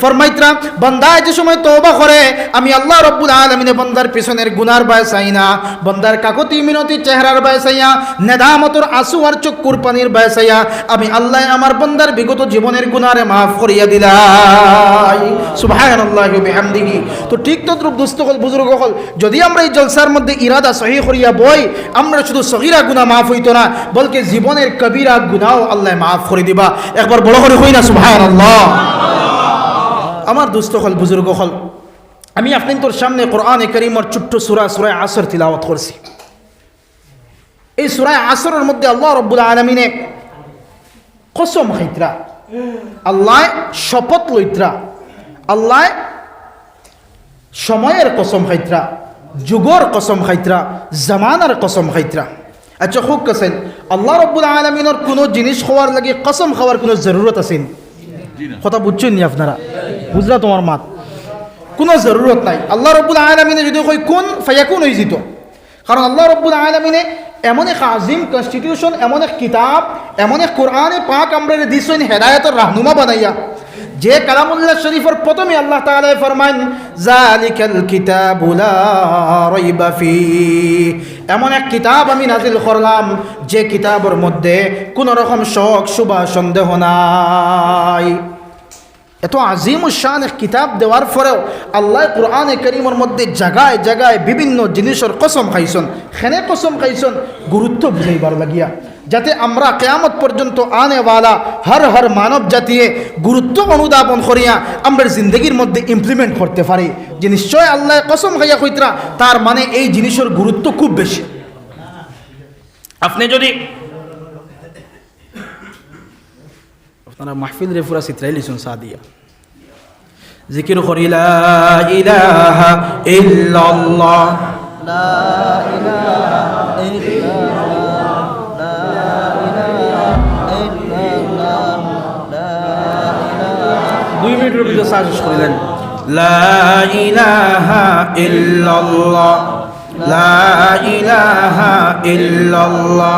ফরমাইত্রা বন্দায় যে সময় তওবা করে, আমি আল্লাহ রব্বুল আলমিনে বন্দার পিছনের গুনার বায় চাই না, বন্দার কাকতি মিনতি চেহারার বায় চাইয়া নেদামতর আসু আর চক্ষুর পানির বায় চাইয়া আমি আল্লাহ আমার বন্দার বিগত জীবনের গুনারে মাফ করিয়া দিলাই। সুবহানাল্লাহি ওয়া বিহামদিহি। তো ঠিক তো দ্রুপ দুস্থ হল, বুজুর্গ হল, যদি আমরা এই জলসার মধ্যে ইরাদা সহি করিয়া বই, আমরা শুধু সগিরা গুনাহ মাফ হইতো না, বলকে জীবনের কবিরা গুনাহ আল্লাহ মাফ করে দিবা। একবার বড় করে হই না, সুবহানাল্লাহ। আমার দুস্থ হল বুজুর্গ হল। আমি আপনি তোর সামনে কোরআনে করিমর ছোট্ট সুরা সুরায় আসর তিলাওয়াত করছি। এই সুরায় আসরের মধ্যে আল্লাহ রব্বুল আলমিনে কসম খাইত্রা আল্লাহ শপথ লইত্রা আল্লাহ সময়ের কসম খাইত্রা যুগর কসম খাইত্রা জামানার কসম খাইত্রা আচ্ছা খুব কাছেন আল্লাহ রব্বুল আলমিনের কোনো জিনিস খাওয়ার লাগে কসম খাওয়ার কোনো জরুরত আছেন কথা বুঝছেন নি আপনারা? বুঝলা তোমার মাত? কোনো জরুরত নাই। আল্লাহ রব্বুল আলমিনে যদি কই কোন, ফায়াকুন হয়ে যেত কারণ আল্লাহ রব্বুল আলমিনে এমন এক আজিম কনস্টিটিউশন এমন এক কিতাব, এমন এক কোরআনে পাক আমরা দিছেন, হেদায়তের রাহনুমা বানাইয়া। যে কালামুল্লাহ শরীফের প্রথমে আল্লাহ তাআলা ফরমান জালিকাল কিতাবু লা ফি এমন এক কিতাব আমি নাজিল করলাম, যে কিতাবের মধ্যে কোনো রকম শক, শুভা, সন্দেহ নাই। এত আজিম শান এক কিতাব দেওয়ার পরেও আল্লাহ কোরআনে করিমের মধ্যে জায়গায় জায়গায় বিভিন্ন জিনিসের কসম খাইছন। খেনে কসম খাইছন, গুরুত্ব বুঝাইবার লাগিয়া। যাতে আমরা কেয়ামত পর্যন্ত আনেওয়ালা, হর হর মানব জাতিয়ে গুরুত্ব অনুধাবন করিয়া আমরা জিন্দগির মধ্যে ইমপ্লিমেন্ট করতে পারি। যে নিশ্চয় আল্লাহ কসম খাইয়া কইতরা, তার মানে এই জিনিসের গুরুত্ব খুব বেশি। আপনি যদি আপনারা মাহফিল রে পুরা চিত্রাই লিছুন সাদিয়া জিকির করি লা ইলাহা ইল্লাল্লাহ দুই মিনিটের ভিতরে সাজেস করিলেন লা ইলাহা ইল্লাল্লাহ লা ইলাহা ইল্লাল্লাহ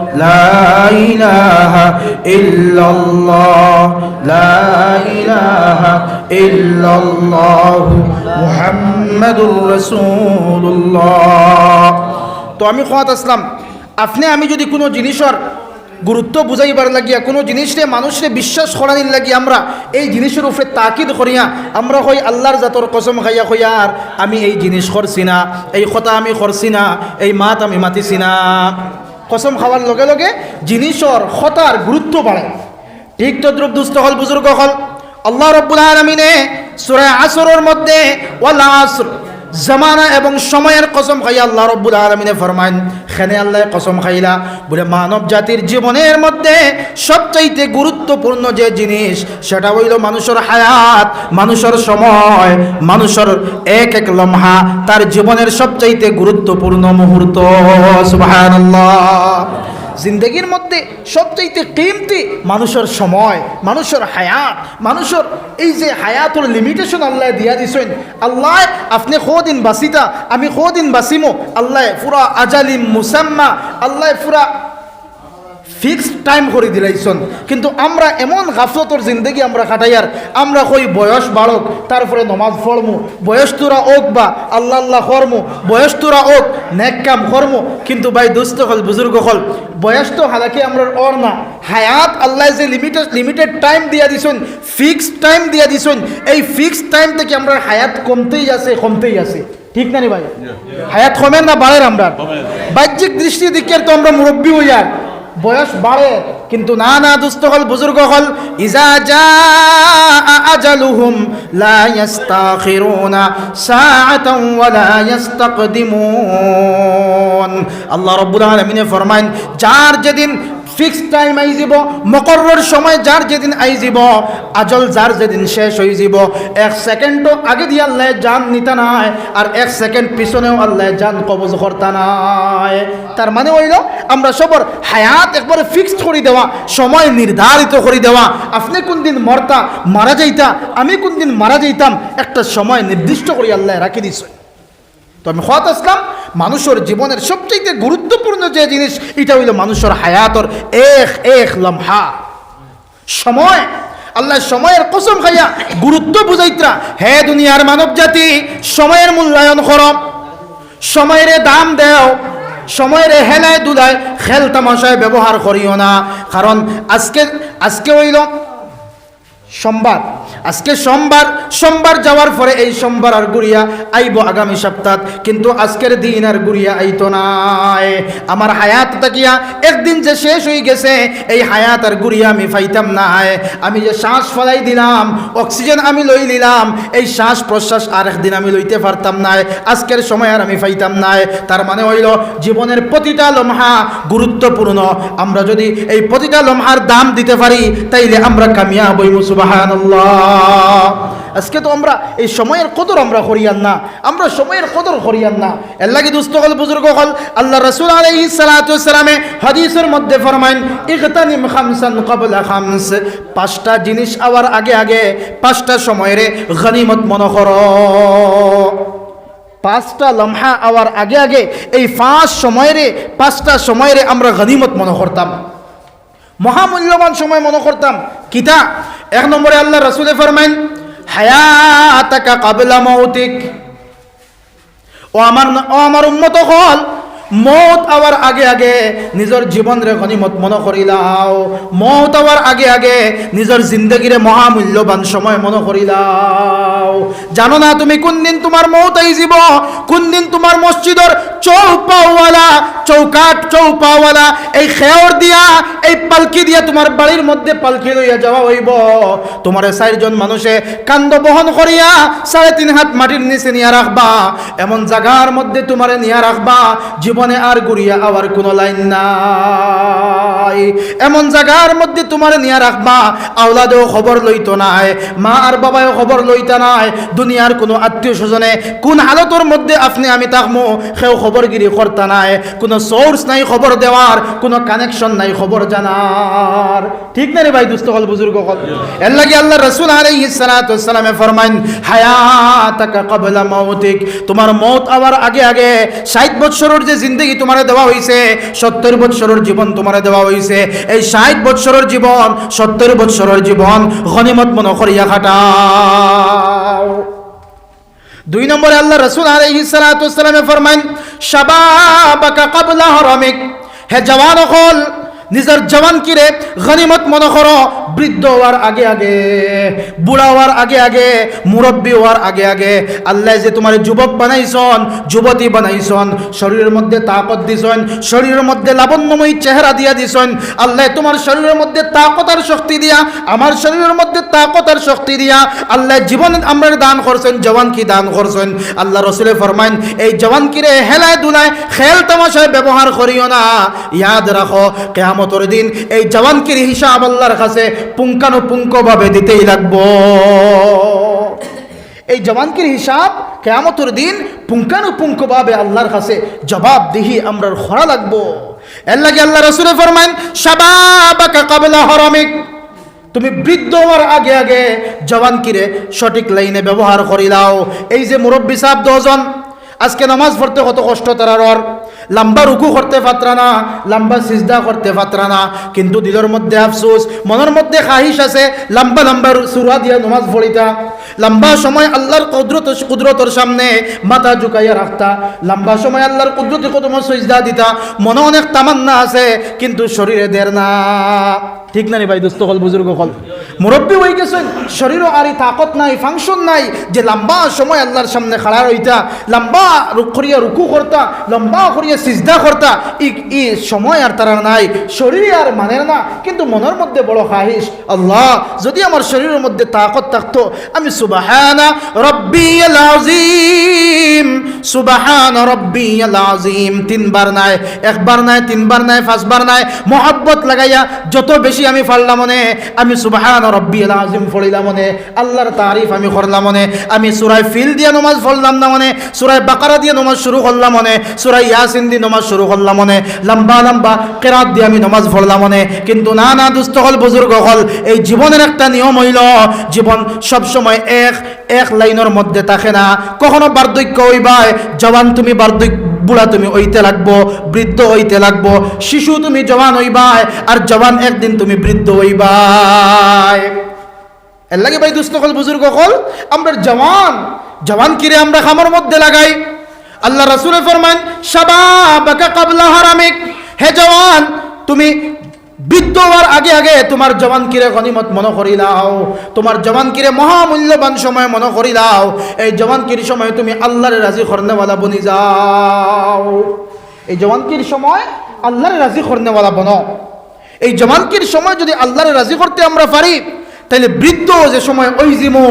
محمد رسول الله তো আমি খোয়াত আসলাম আপনি আমি যদি কোনো জিনিসের গুরুত্ব বুঝাইবার লাগিয়া কোনো জিনিসরে মানুষরে বিশ্বাস করানির লাগি আমরা এই জিনিসের উপরে তাকিদ করিয়া আমরা হই আল্লাহর জাতর কসম খাইয়া হইয়ার আমি এই জিনিস করছি না এই কথা আমি করছি না এই মাত আমি মাতিছি না কসম খাওয়ার লগে লগে জিনিসর খতার গুরুত্ব বাড়ে ঠিক তদ্রুপ দুষ্ট হল বুজুর্গ হল। আল্লাহ রব্বুল আলমিনে সুরায় আসরের মধ্যে, ওয়াল আসর জামানা এবং সময়ের কসম খাইয়া আল্লাহ রব্বুল আলমিনে ফরমান খেনে আল্লাহ কসম খাইলা। বলে মানব জাতির জীবনের মধ্যে সবচাইতে গুরুত্বপূর্ণ যে জিনিস, সেটা হইল মানুষের হায়াত, মানুষের সময়, মানুষের এক এক লম্হা, তার জীবনের সবচাইতে গুরুত্বপূর্ণ মুহূর্ত। সুবহানাল্লাহ। জিন্দগির মধ্যে সবচাইতে কিমতি মানুষের সময়, মানুষের হায়াত, মানুষের এই যে হায়াতর লিমিটেশন আল্লাহ দিয়া দিছেন, আল্লাহ, আপনি দিন বাসিতা আমি দিন বাসিমো আল্লাহ, পুরা আজালিম, মুসাম্মা, আল্লাহ, পুরা ফিক্সড টাইম করে দিলাইছন। কিন্তু আমরা এমন গাফলতর জিন্দগি আমরা কাটাইয়ার আমরা কই বয়স বাড়ক তারপরে নমাজ পড়মু বয়স তোরা ওক বা আল্লাহ আল্লাহ কর্ম বয়স তোরা ওক নেক কাম কর্ম। কিন্তু ভাই দুস্থ হল বুজুর্গ হল বয়স তো হালাকি আমরা অর না। হায়াত আল্লাহ যে লিমিটেড লিমিটেড টাইম দিয়া দিছেন ফিক্সড টাইম দিয়া দিছেন এই ফিক্সড টাইম থেকে আমরা হায়াত কমতেই আছে কমতেই আছে। ঠিক না নি ভাই? হায়াত কমে না বাড়ে আমরা বাহ্যিক দৃষ্টি দিকে তো আমরা মুরব্বী হইয়ার। বয়স বাড়ে কিন্তু না না দুস্থ হল, বুজুর্গ হল, ইজা যা আজালুহুম লা ইস্তাখিরুনা সাআতান ওয়া লা ইস্তাকদিমুন আল্লাহ রাব্বুল আলামিন ফরমায়েন, যার যেদিন ফিক্সড টাইম আই যাব মকরর সময় যার যেদিন আই যাব আজল যার যেদিন শেষ হয়ে যাব এক সেকেন্ডও আগে দিয়ে আল্লাহ জান নিতা নাই, আর এক সেকেন্ড পিছনেও আল্লাহ জান কবজ করতা নাই। তার মানে হইল, আমরা সবর হায়াত একবারে ফিক্সড করে দেওয়া, সময় নির্ধারিত করে দেওয়া। আপনি কোন দিন মরতা, মারা যাইতা, আমি কোন দিন মারা যাইতাম, একটা সময় নির্দিষ্ট করে আল্লাহ, রাখি দিছে। তো আমি হত আসলাম মানুষের জীবনের সবচেয়ে গুরুত্বপূর্ণ যে জিনিস, এটা হইল মানুষের হায়াতর এক এক লম্হা। সময়। আল্লাহ সময়ের কসম খাইয়া গুরুত্ব বুঝাইত্রা, হে দুনিয়ার মানব জাতি সময়ের মূল্যায়ন কর। সময়ের দাম দেও, সময়ের হেলায় দুলায় খেল তামাশায় ব্যবহার করিও না। কারণ আজকে আজকে হইল সোমবার। আজকে সোমবার সোমবার যাওয়ার পরে এই সোমবার আর গুড়িয়া আইব আগামী সপ্তাহ। কিন্তু আজকের দিন আর গুড়িয়া আইতো নাই। আমার হায়াত তাকিয়া একদিন যে শেষ হয়ে গেছে, এই হায়াত আর গুড়িয়া আমি পাইতাম নাই। আমি যে শ্বাস ফলাই দিলাম, অক্সিজেন আমি লই নিলাম, এই শ্বাস প্রশ্বাস আর একদিন আমি লইতে পারতাম নাই। আজকের সময় আর আমি ফাইতাম নাই। তার মানে হইল, জীবনের প্রতিটা লমহা গুরুত্বপূর্ণ। আমরা যদি এই প্রতিটা লমহার দাম দিতে পারি, তাইলে আমরা কামিয়া বই হইব আজকে তো আমরা এই সময়ের কদর আমরা করিয়ান না, আমরা সময়ের কদর করিয়ান না। এর লাগে দুস্থ হল, বুজুর্গ হল, আল্লাহ রসুল আলাইহি সালাতু সালামে হাদিসের মধ্যে ফরমাইন ইগতানিম খামসান ক্বাবলা খামস। পাঁচটা জিনিস আওয়ার আগে আগে, পাঁচটা সময়ের গনিমত মনে করো। পাঁচটা লম্হা আওয়ার আগে আগে, এই পাঁচ সময়ের, পাঁচটা সময়ের আমরা গনিমত মনে করতাম। মহামূল্যবান সময় মনে করতাম। কিতা? এক নম্বরে আল্লাহ রসুলে ফরমাইন, হায়াতাকা কাবলা মৌতিক। ও আমার ও আমার উন্মত হল, মৌত আওয়ার আগে আগে নিজের জীবনরে গনিমত মনে করিলাও। মত আওয়ার আগে আগে নিজের জিন্দগিরে মহামূল্যবান সময় মনে করিলাও। জানো না তুমি কোন দিন তোমার মৌত আইজিব কোন দিন তোমার মসজিদর চৌপাওয়ালা চৌকাট চৌপাওয়ালা, এই খেয়র দিয়া, এই পালকি দিয়া তোমার বাড়ির মধ্যে পালকি লইয়া যাওয়া হইব। তোমার চারজন মানুষে কান্দ বহন করিয়া সাড়ে তিন হাত মাটির নিচে নিয়ে রাখবা। এমন জায়গার মধ্যে তোমারে নিয়ে রাখবা, জীবনে আর গুড়িয়া আবার কোনো লাইন নাই। এমন জায়গার মধ্যে তোমারে নিয়ে রাখবা, আওলাদেও খবর লইতো নাই, মা আর বাবাও খবর লইতা নাই। দুনিয়ার কোনো আত্মীয় স্বজনে, কোন হালতর মধ্যে আপনি আমি তাকমো সেও খবরগিরি করতা নাই, কোনো সোর্স নাই খবর দেওয়ার, কোনো কানেকশন নাই খবর জানার। ঠিক না রে ভাই দুস্থ হল বুজুর্গ হল? এর লাগে আল্লাহ রসুল আলাইহিস সালাতু সালামে ফরমাইন, হায়াতাকা ক্বাবলা মাউতিক তোমার মত আবার আগে আগে 60 বছরের যে জিন্দেগি তোমারে দেওয়া হইছে 70 বছরের জীবন তোমারে দেওয়া হইছে। এই 60 বছরের জীবন 70 বছরের জীবন গনিমত মনে করিয়া খাটাও। দুই নম্বরে আল্লাহ রসুল আলাইহিস সালাতু সালামে ফরমাইন শাবাবাকা কাবলা হরমিক। হে জওয়ান হল নিজের জওয়ান কিরে গনিমত মনে করো, বৃদ্ধ হওয়ার আগে আগে, বুড়া হওয়ার আগে আগে, মুরব্বী হওয়ার আগে আগে, আল্লাহ যে তোমার যুবক বানাইছন, যুবতী বানাইছন, শরীরের মধ্যে তাকত দিছন, শরীরের মধ্যে লাবণ্যময়ী চেহারা দিয়া দিছন, আল্লাহ তোমার শরীরের মধ্যে তাকত আর শক্তি দিয়া, আমার শরীরের মধ্যে তাকত আর শক্তি দিয়া, আল্লাহ জীবন আমরা দান করছেন জওয়ান কি দান করছেন? আল্লাহ রসুলে ফরমাইন, এই জওয়ান কিরে হেলায় দুলায়, খেল তামাশায় ব্যবহার করিও না। ইয়াদ রাখো কেয়ামতর দিন এই জওয়ানকির হিসাব আল্লাহর কাছে পুঙ্খানুপুঙ্খভাবে দিতেই লাগবো। এই জওয়ানকির হিসাব কেয়ামতর দিন পুঙ্খানুপুঙ্খভাবে আল্লাহর কাছে জবাবদিহি আমরা খরা লাগবো। এর লাগে আল্লাহ রসুলে ফরমাইন শাবাবাকা কাবলা হরামিক। তুমি বৃদ্ধ হওয়ার আগে আগে জওয়ান কিরে সঠিক লাইনে ব্যবহার করিলাও। এই যে মুরব্বী সাহেব দশজন, আজকে নামাজ পড়তে কত কষ্ট তারার লম্বা রুকু করতে পাত্রা না, লম্বা সিজদা করতে পাত্রা না। কিন্তু দিলের মধ্যে আফসোস, মনের মধ্যে খাহিস আছে, লম্বা লম্বা সুরা দিয়া নামাজ পড়িতা। লম্বা সময় আল্লাহর কুদরত, কুদরতর সামনে মাথা ঝুঁকাইয়া রাখতা। লম্বা সময় আল্লাহর কুদরতি কদম সজদা দিতা। মনে অনেক তামান্না আছে, কিন্তু শরীরে দের না। ঠিক না রে ভাই, দোস্ত হল বুজুর্গ হল মুরব্বী হয়ে গেছেন। শরীরও আর তাকত নাই ফাংশন নাই। যে লম্বা সময় আল্লাহর সামনে খাড়া রইতা, লম্বা করিয়া রুকু করতা, লম্বা করিয়া সিজদা করতা, ই ই সময় আর তারা নাই, শরীরে আর মানে না। কিন্তু মনের মধ্যে বড় খাহিস আল্লাহ, যদি আমার শরীরের মধ্যে তাকত থাকতো, আমি সুবাহানা রব্বি আজিম সুবাহান রব্বিয়াল আজিম তিনবার নাই, একবার নাই, তিনবার নাই, পাঁচবার নাই, মোহাব্বত লাগাইয়া যত বেশি আমি ফাড়লাম মনে আমি সুবাহান রব্বিয়াল আজিম ফড়িলাম মনে, আল্লাহর তারিফ আমি করলাম মনে, আমি সুরায় ফিল দিয়ে নমাজ পড়লাম না মনে, সুরায় বাকারা দিয়ে নমাজ শুরু করলাম মনে, সুরায় ইয়াসিন দিয়ে নমাজ শুরু করলাম মনে, লম্বা লম্বা কেরাত দিয়ে আমি নমাজ পড়লাম মনে। কিন্তু না না দুস্থ হল বুজুর্গ হল, এই জীবনের একটা নিয়ম হইল, জীবন সবসময় এক এক লাইনের মধ্যে থাকে না। কখনো বার্ধক্য হইবাই জওয়ান তুমি বার্ধক্য, বুড়া তুমি হইতে লাগবো, বৃদ্ধ হইতে লাগবো, শিশু তুমি জওয়ান হইবাই আর জওয়ান একদিন তুমি বৃদ্ধ হইবাই এর লাগে ভাই দুস্থ হল, বুজুর্গ হল। আমরা জওয়ান। জওয়ান কিরে আমরা খামার মধ্যে লাগাই? আল্লাহ রাসুলে ফরমান শাবাবাকা কাবলা হারামিক। হে জওয়ান, তুমি বৃদ্ধ হওয়ার আগে আগে তোমার জওয়ান কিরে গনিমত মনে করি লাও তোমার জওয়ান কিরে মহামূল্যবান সময় মনে করি লাও এই জওয়ান কির সময় তুমি আল্লাহর রাজি করনেওয়ালা বনি যাও। এই জওয়ানকির সময় আল্লাহর রাজি করনেওয়ালা বনো। এই জওয়ানকির সময় যদি আল্লাহর রাজি করতে আমরা পারি তাহলে বৃদ্ধ যে সময় ওই জিমো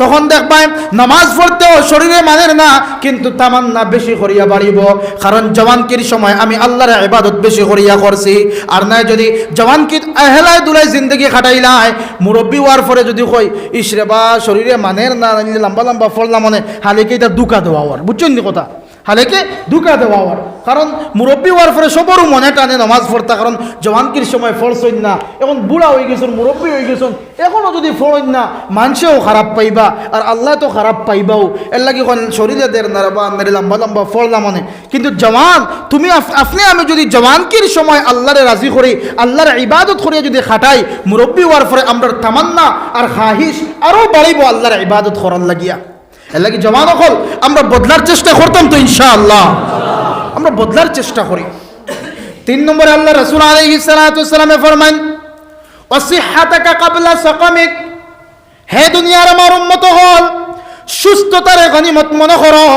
তখন দেখবাই নামাজ পড়তেও শরীরে মানের না, কিন্তু তামান্না বেশি করিয়া বাড়িব। কারণ জওয়ানকির সময় আমি আল্লাহর ইবাদত বেশি করিয়া করছি। আর নাই যদি জওয়ানকির হেলায় দুলাই জিন্দগি খাটাইলাই মুরব্বী হওয়ার পরে যদি কই ইসরে বা, শরীরে মানের না লম্বা লম্বা ফলনা মনে হালিকে এটা দুকা দেওয়া হওয়ার। বুঝছেন নি কথা? হালেকে দুকা দেওয়া হওয়ার। কারণ মুরব্বী হওয়ার পরে সবরও মনে টানে নামাজ পড়তা, কারণ জওয়ানকির সময় ফলসইন না। এখন বুড়া হয়ে গেছেন, মুরব্বী হয়ে গেছেন এখনও যদি ফলইন না, মানুষেও খারাপ পাইবা, আর আল্লাহ তো খারাপ পাইবাও। এর লাগে কোন, শরীরে দের নারাবা মেরে লম্বা লম্বা ফললা মনে। কিন্তু জওয়ান, তুমি আপ- আপনি, আমি যদি জওয়ানকির সময় আল্লাহরে রাজি করি, আল্লাহর ইবাদত করিয়া যদি খাটাই, মুরব্বী হওয়ার পরে আমরা তামান্না আর খাহিস আরও বাড়িব আল্লাহর ইবাদত করার লাগিয়া। এর লাগে জওয়ান হল আমরা বদলার চেষ্টা করতাম তো ইনশাআল্লাহ। আমরা বদলার চেষ্টা করি। তিন নম্বরে আল্লাহ রসুল আলহি সালাতামে ফরমান অসিহাতাকা কাবলা সকামিক, হে দুনিয়ার আমার উন্মত হল, সুস্থতারে গনিমত মনে করো,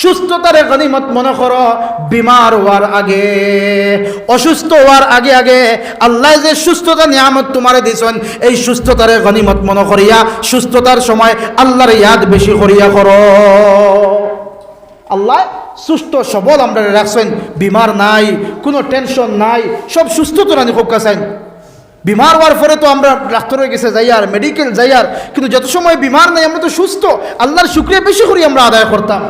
সুস্থতারে গনিমত মনে করো, বিমার হওয়ার আগে, অসুস্থ হওয়ার আগে আগে আল্লাহ যে সুস্থতা নিয়ামত তোমারে দিছেন এই সুস্থতারে গনিমত মনে করিয়া সুস্থতার সময় আল্লাহর ইয়াদ বেশি করিয়া করো। আল্লাহ সুস্থ, সবল, আমরা রাখছেন। বিমার নাই, কোনো টেনশন নাই, সব সুস্থ তো রানি খুব কাছাইন বিমার হওয়ার পরে তো আমরা ডাক্তারের কাছে যাই আর মেডিকেল যাই আর। কিন্তু যত সময় বিমার নাই, আমরা তো সুস্থ। আল্লাহর শুক্রিয়া বেশি করি আমরা আদায় করতাম।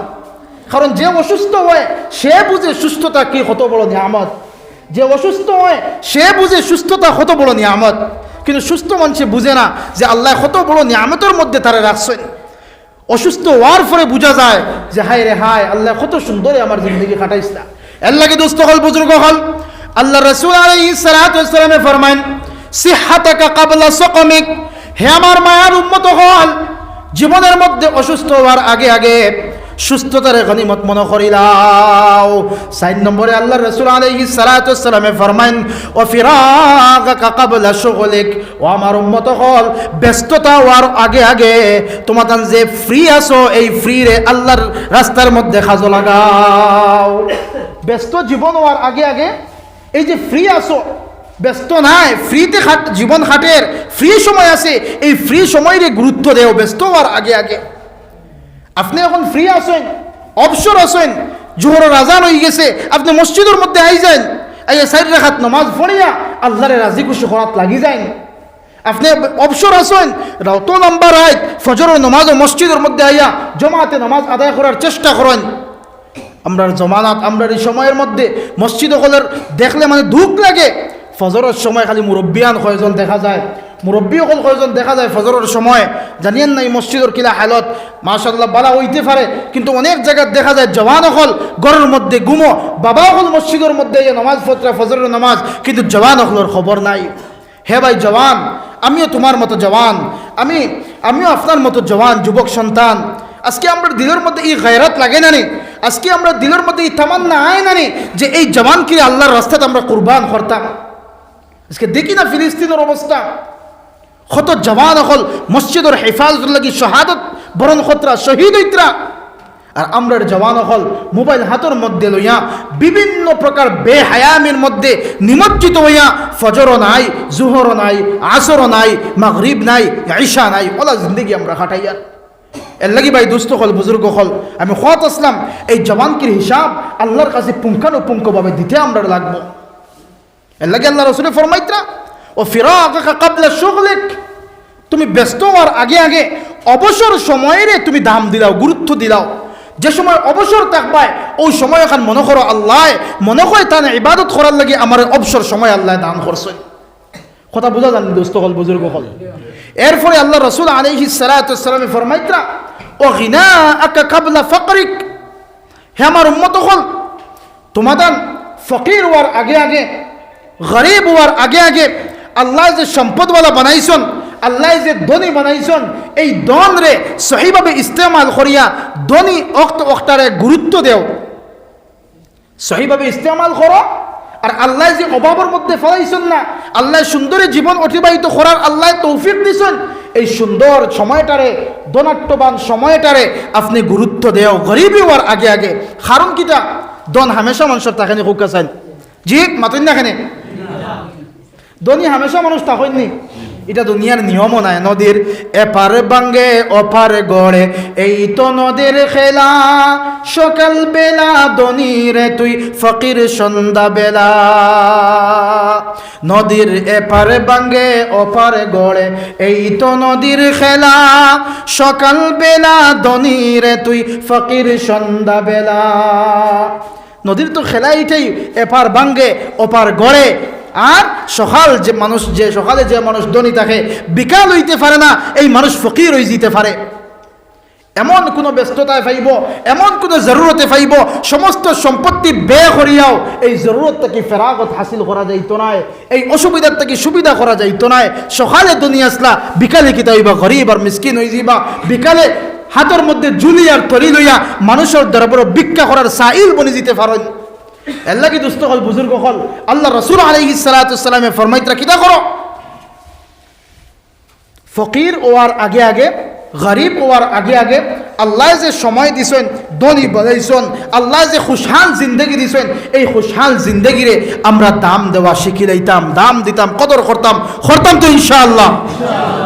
কারণ যে অসুস্থ হয়, সে বুঝে সুস্থতা কি, কত বড় নিয়ামত। যে অসুস্থ হয়, সে বুঝে সুস্থতা কত বড় নিয়ামত। কিন্তু সুস্থ মানুষে বুঝে না যে আল্লাহ কত বড় নিয়ামতের মধ্যে তারা রাখছেন। অসুস্থ হওয়ার পরে বোঝা যায় যে, হায় রে হায়, আল্লাহ কত সুন্দরে আমার জিন্দগি কাটাইস। না আল্লাহকে দোস্ত হল, বুজুর্গ হল, আল্লাহ রসুল আলাইসালামে ফরমান সিহাতাকা কাবলা সকমিক হে আমার মায়ার উন্মত হল, জীবনের মধ্যে অসুস্থ হওয়ার আগে আগে সুস্থতার গনিমত মনে করিলাও। সাইন নম্বরে আল্লাহ রসুল আলহি সালাতামে ফরমাইন ও ফিরাকা কাবলা শুগলিক ও আমার উম্মত হল ব্যস্ততা হওয়ার আগে আগে তোমার যে ফ্রি আছো, এই ফ্রি রে আল্লাহর রাস্তার মধ্যে খাজো লাগাও। ব্যস্ত জীবন হওয়ার আগে আগে এই যে ফ্রি আছো, ব্যস্ত নাই ফ্রিতে জীবন খাটের ফ্রি সময় আছে, এই ফ্রি সময়রে গুরুত্ব দেও ব্যস্ত হওয়ার আগে আগে। আপনি এখন ফ্রি আছেন, অবসর আছেন, জোহর রাজান হয়ে গেছে, আপনি মসজিদের মধ্যে আই যান এই সাইড রেখাত, নমাজ পড়িয়া আল্লাহরে রাজি খুশি করাত লাগি যান আপনি অবসর আছেন রত নাম্বার আইত ফজরের নমাজ ও মসজিদের মধ্যে আইয়া জমাতে নমাজ আদায় করার চেষ্টা করেন। আমরা জমানাত আমরা এই সময়ের মধ্যে মসজিদ হলের দেখলে মানে দুঃখ লাগে। ফজরের সময় খালি মুরব্বিয়ান কয়জন দেখা যায় মুরব্বী অকল কয়জন দেখা যায় ফজরের সময়, জানিয়েন না এই মসজিদের কিলা হালত। মাশাল্লাহ বালা হইতে পারে, কিন্তু অনেক জায়গায় দেখা যায় জওয়ান অকল ঘরের মধ্যে গুমো বাবা অকল মসজিদের মধ্যে এই নামাজ ফতরা ফজরের নামাজ, কিন্তু জওয়ান অকলের খবর নাই। হে ভাই জওয়ান, আমিও তোমার মতো জওয়ান, আমি, আমিও আপনার মতো জওয়ান, যুবক সন্তান। আজকে আমরা দিলের মধ্যে এই গায়রাত লাগে না নি? আজকে আমরা দিলের মধ্যে এই তামান্না আয় না নি যে এই জওয়ানকে আল্লাহর রাস্তাতে আমরা কুরবান করতাম? আজকে দেখি না ফিলিস্তিনের অবস্থা। কত জওয়ান হল মসজিদের হেফাজত লাগি শাহাদত বরণ খতরা, শহীদ হইতরা। আর আমরার জওয়ান হল মোবাইল হাতের মধ্যে লইয়া বিভিন্ন প্রকার বেহায়ামির মধ্যে নিমজ্জিত হইয়া ফজরও নাই, জুহরও নাই, আসরও নাই, মাগরিব নাই, ঈশা নাই, ওলা জিন্দগি আমরা কাটাইয়া এর লাগি ভাই দুস্থ হল বুজুর্গ হল আমি খত আসলাম, এই জবানকির হিসাব আল্লাহর কাছে পুঙ্খানুপুঙ্খভাবে দিতে আমরা লাগবো। এর লাগে আল্লাহ রসুলের ফরমাইত্রা ও ফিরা কাবলা শুগলিক। তুমি ব্যস্ত হওয়ার আগে আগে অবসর সময়ের তুমি দাম দিলাও, গুরুত্ব দিলাও। যে সময় অবসর থাকবায়, ওই সময় এখন মনে করো আল্লাহ, মনে হয় তা না ইবাদত করার লাগে আমার অবসর সময় আল্লাহ দান করছেন। কথা বোঝা যান দোস্ত হল, বুজুর্গ হল। এরপরে আল্লাহ রসুল আলহি সালাতামে ফরমাইত্রা, ও গিনা আকা কাবলা ফকরিক। হে আমার উম্মত হল, তোমাদের ফকির হওয়ার আগে আগে, গরিব হওয়ার আগে আগে আল্লাহ যে সম্পদওয়ালা বানাইছন, আল্লাহ যে ধনী বানাইছন, এই দন রে সহিভাবে ইস্তেমাল করিয়া ধনী অক্ত অক্তারে গুরুত্ব দেও। সহিভাবে ইস্তেমাল করো, আর আল্লাহ যে অভাবের মধ্যে ফলাইছেন না, আল্লাহ সুন্দরে জীবন অতিবাহিত করার আল্লাহ তৌফিক দিছেন, এই সুন্দর সময়টারে দনাট্যবান সময়টারে আপনি গুরুত্ব দেও। গরিবই হওয়ার আগে আগে, কারণ কিটা? দন হামেশা মানুষের তাখানে হোক চান জি, মাতুন না ধনী হামেশা মানুষ তাহননি এটা দুনিয়ার নিয়মও নাই। নদীর এপার বাঙ্গে অপার গড়ে। এই তো নদীর খেলা। সকাল বেলা ধনীর তুই, ফকির সন্ধ্যা বেলা নদীর এপার বাঙ্গে অপার গড়ে। এই তো নদীর খেলা। সকাল বেলা ধনীর তুই, ফকির সন্ধ্যা বেলা নদীর তো খেলা এইটাই এপার বাঙ্গে, ওপার গড়ে। আর সকাল যে মানুষ, যে সকালে যে মানুষ ধনী থাকে, বিকাল হইতে পারে না, এই মানুষ ফকির হয়ে যেতে পারে। এমন কোনো ব্যস্ততায় পাইব এমন কোনো জরুরতে পাইব সমস্ত সম্পত্তি ব্যয় করিয়াও এই জরুরত থেকে ফেরাগত হাসিল করা যাইতো নয় এই অসুবিধার থেকে সুবিধা করা যাইতো নয় সকালে দুনিয়া আসলা, বিকালে কি তাইবা, গরিব আর মিসকিন হয়ে যাইবা। বিকালে হাতের মধ্যে জুলি আর তরি লইয়া মানুষের দরবার ভিক্ষা করার সাইল বনে যেতে পারেন। আল্লাহ কি দুস্থ হল, বুজুর্গ হল? আল্লাহ রসুল আলহি সালাতামে ফরমাইতরা কিতা করো? ফকির ওয়ার আগে আগে, গরিব ওয়ার আগে আগে আল্লাহ যে সময় দিছেন, ধনী বলাইছেন আল্লাহ যে খুশহাল জিন্দগি দিছেন, এই খুশহাল জিন্দগিরে আমরা দাম দেওয়া শিখি লইতাম দাম দিতাম, কদর করতাম করতাম তো ইনশাআল্লাহ।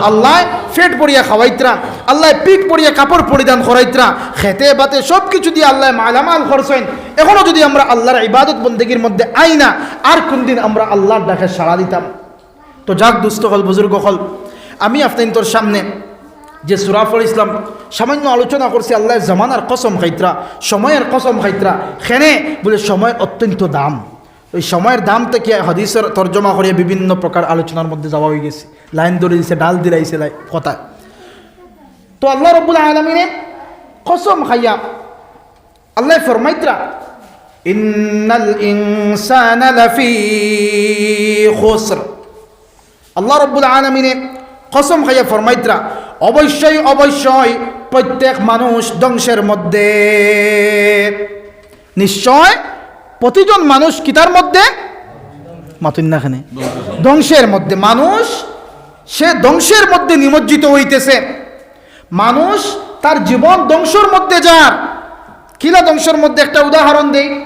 আল্লাহ ফেট পড়িয়া খাওয়াইতরা, আল্লাহ পিঠ পড়িয়া কাপড় পরিধান করাইতরা, খেতে বাতে সব কিছু দিয়ে আল্লাহ মালামাল করছেন। এখনও যদি আমরা আল্লাহর ইবাদত বন্দেগীর মধ্যে আই না, আর কোন দিন আমরা আল্লাহর ডাকে সাড়া দিতাম। তো যাক দুস্থ হল, বুজুর্গ হল, আমি আপনার সামনে যে সুরাফর ইসলাম সামান্য আলোচনা করছি, আল্লাহ জামানার কসম খাইত্রা সময়ের কসম খাইত্রা, খেনে বলে সময় অত্যন্ত দাম। ওই সময়ের দাম থেকে হদিসের তর্জমা করিয়া বিভিন্ন প্রকার আলোচনার মধ্যে যাওয়া হয়ে গেছে। লাইন ধরে দিছে, ডাল দিলাইছে লাই কথা তো আল্লাহ রব্বুল আলমিনে কসম খাইয়া আল্লাহ ফরমাইত্রা, ইন্নাল ইনসানা আল্লাহ রব্বুল আলমিনে কসম খাইয়া ফরমাইত্রা, অবশ্যই অবশ্যই প্রত্যেক মানুষ ধ্বংসের মধ্যে। নিশ্চয় প্রতিজন মানুষ কিতার মধ্যে? মাতুন্নাখানে ধ্বংসের মধ্যে। মানুষ, সে ধ্বংসের মধ্যে নিমজ্জিত হইতেছে। মানুষ তার জীবন ধ্বংসর মধ্যে যার। কিলা ধ্বংসর মধ্যে? একটা উদাহরণ দেই।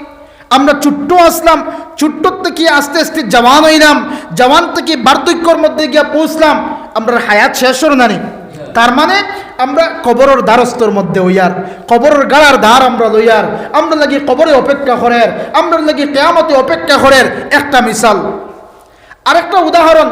আমরা ছোট্ট আসলাম ছোট্ট থেকে আস্তে আস্তে জওয়ান হইলাম, জওয়ান থেকে বার্ধক্যর মধ্যে গিয়া পৌঁছলাম। আমরা হায়াত শেষ হল না তার মানে আমরা কবরের দ্বারস্থর মধ্যে হইয়ার, কবরের গাড়ার ধার আমরা লইয়ার, আমরা লাগি কবরে অপেক্ষা করের, আমরা লাগি কেয়ামতে অপেক্ষা করের। একটা মিশাল। আরেকটা উদাহরণ